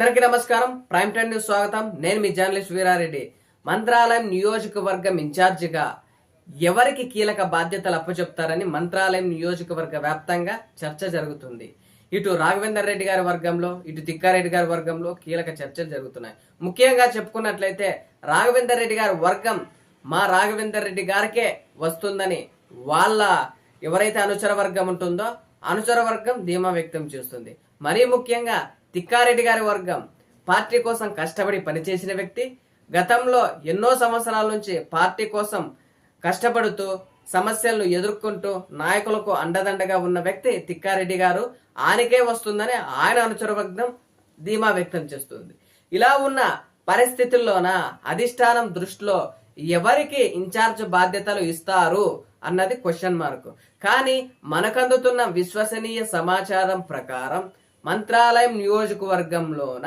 అందరికీ నమస్కారం. Prime time news స్వాగతం. నేను మీ జర్నలిస్ట్ వీరారెడ్డి. మంత్రాలయం నియోజకవర్గం ఇన్ఛార్జిగా ఎవరికి కీలక బాధ్యతలు అప్పచెప్తారని మంత్రాలయం నియోజకవర్గ వ్యాప్తంగా చర్చ జరుగుతుంది. ఇటు రాఘవేందర్ రెడ్డి గారి వర్గంలో ఇటు తిక్కారెడ్డి గారి వర్గంలో కీలక చర్చలు జరుగుతున్నాయి. ముఖ్యంగా చెప్పుకున్నట్లయితే రాఘవేందర్ రెడ్డి గారి వర్గం మా రాఘవేందర్ రెడ్డి గారికే వస్తుందని వాళ్ళ ఎవరైతే అనుచర వర్గం ఉంటుందో అనుచర వర్గం ధీమా వ్యక్తం చేస్తుంది. మరీ ముఖ్యంగా తిక్కారెడ్డి గారి వర్గం పార్టీ కోసం కష్టపడి పనిచేసిన వ్యక్తి గతంలో ఎన్నో సంవత్సరాల నుంచి పార్టీ కోసం కష్టపడుతూ సమస్యలను ఎదుర్కొంటూ నాయకులకు అండదండగా ఉన్న వ్యక్తి తిక్కారెడ్డి గారు. ఆయనకే వస్తుందని ఆయన అనుచర వర్గం ధీమా వ్యక్తం చేస్తుంది. ఇలా ఉన్న పరిస్థితుల్లోన అధిష్టానం దృష్టిలో ఎవరికి ఇన్ఛార్జ్ బాధ్యతలు ఇస్తారు అన్నది క్వశ్చన్ మార్క్ కానీ మనకందుతున్న విశ్వసనీయ సమాచారం ప్రకారం మంత్రాలయం నియోజకవర్గంలోన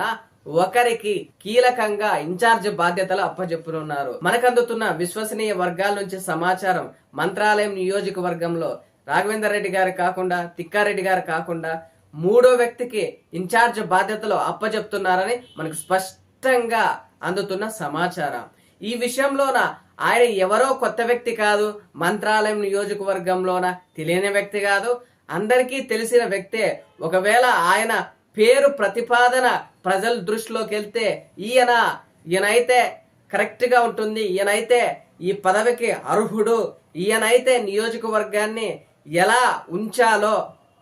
ఒకరికి కీలకంగా ఇన్ఛార్జ్ బాధ్యతలు అప్పచెప్పనున్నారు మనకందుతున్న విశ్వసనీయ వర్గాల నుంచి సమాచారం మంత్రాలయం నియోజకవర్గంలో రాఘవేందర్ రెడ్డి గారు కాకుండా తిక్కారెడ్డి గారు కాకుండా మూడో వ్యక్తికి ఇన్ఛార్జ్ బాధ్యతలు అప్పచెప్తున్నారని మనకు స్పష్టంగా అందుతున్న సమాచారం. ఈ విషయంలోన ఆయన ఎవరో కొత్త వ్యక్తి కాదు మంత్రాలయం నియోజకవర్గంలోన తెలియని వ్యక్తి కాదు అందరికీ తెలిసిన వ్యక్తే. ఒకవేళ ఆయన పేరు ప్రతిపాదన ప్రజల దృష్టిలోకి వెళ్తే ఈయన ఈయనైతే కరెక్ట్గా ఉంటుంది. ఈయనైతే ఈ పదవికి అర్హుడు. ఈయనైతే నియోజకవర్గాన్ని ఎలా ఉంచాలో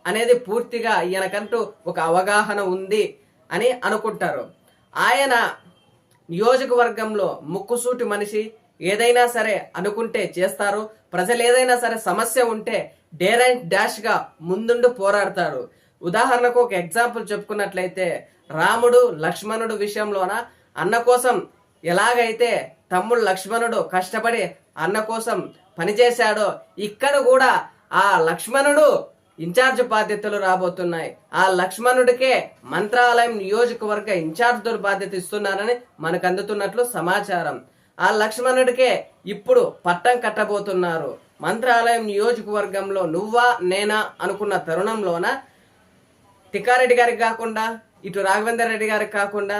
అనేది పూర్తిగా ఈయనకంటూ ఒక అవగాహన ఉంది అని అనుకుంటారు. ఆయన నియోజకవర్గంలో ముక్కుసూటి మనిషి ఏదైనా సరే అనుకుంటే చేస్తారు. ప్రజలు ఏదైనా సరే సమస్య ఉంటే డేర్ అండ్ డాష్గా పోరాడతారు ఉదాహరణకు ఒక ఎగ్జాంపుల్ చెప్పుకున్నట్లయితే రాముడు లక్ష్మణుడు విషయంలోన? అన్న కోసం ఎలాగైతే తమ్ముడు లక్ష్మణుడు కష్టపడి అన్న కోసం పనిచేశాడో ఇక్కడ కూడా ఆ లక్ష్మణుడు ఇన్ఛార్జ్ బాధ్యతలు రాబోతున్నాయి. ఆ లక్ష్మణుడికే మంత్రాలయం నియోజకవర్గ ఇన్ఛార్జ్ బాధ్యత ఇస్తున్నారని మనకు అందుతున్నట్లు సమాచారం. ఆ లక్ష్మణుడికే ఇప్పుడు పట్టం కట్టబోతున్నారు. మంత్రాలయం నియోజకవర్గంలో నువ్వా నేనా అనుకున్న తరుణంలోన తిక్కారెడ్డి గారికి కాకుండా ఇటు రాఘవేందర్ రెడ్డి గారికి కాకుండా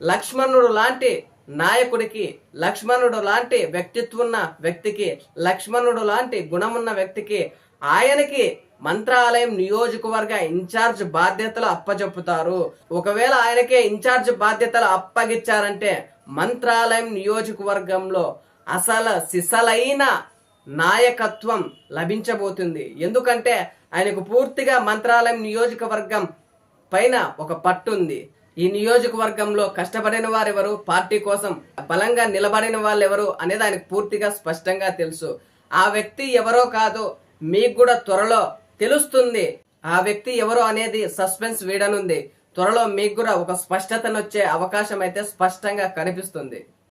లక్ష్మణుడు లాంటి నాయకుడికి లక్ష్మణుడు లాంటి వ్యక్తిత్వం ఉన్న వ్యక్తికి లక్ష్మణుడు లాంటి గుణమున్న వ్యక్తికి ఆయనకి మంత్రాలయం నియోజకవర్గ ఇన్ఛార్జ్ బాధ్యతలు అప్పచెప్పుతారు. ఒకవేళ ఆయనకే ఇన్ఛార్జ్ బాధ్యతలు అప్పగిచ్చారంటే మంత్రాలయం నియోజకవర్గంలో అసలు సిసలైన నాయకత్వం లభించబోతుంది. ఎందుకంటే ఆయనకు పూర్తిగా మంత్రాలయం నియోజకవర్గం పైన ఒక పట్టుంది. ఈ నియోజకవర్గంలో కష్టపడిన వారెవరు పార్టీ కోసం బలంగా నిలబడిన వాళ్ళెవరు అనేది ఆయనకు పూర్తిగా స్పష్టంగా తెలుసు. ఆ వ్యక్తి ఎవరో కాదు మీకు కూడా త్వరలో తెలుస్తుంది. ఆ వ్యక్తి ఎవరో అనేది సస్పెన్స్ వీడనుంది. త్వరలో మీకు కూడా ఒక స్పష్టతనొచ్చే అవకాశం అయితే స్పష్టంగా కనిపిస్తుంది.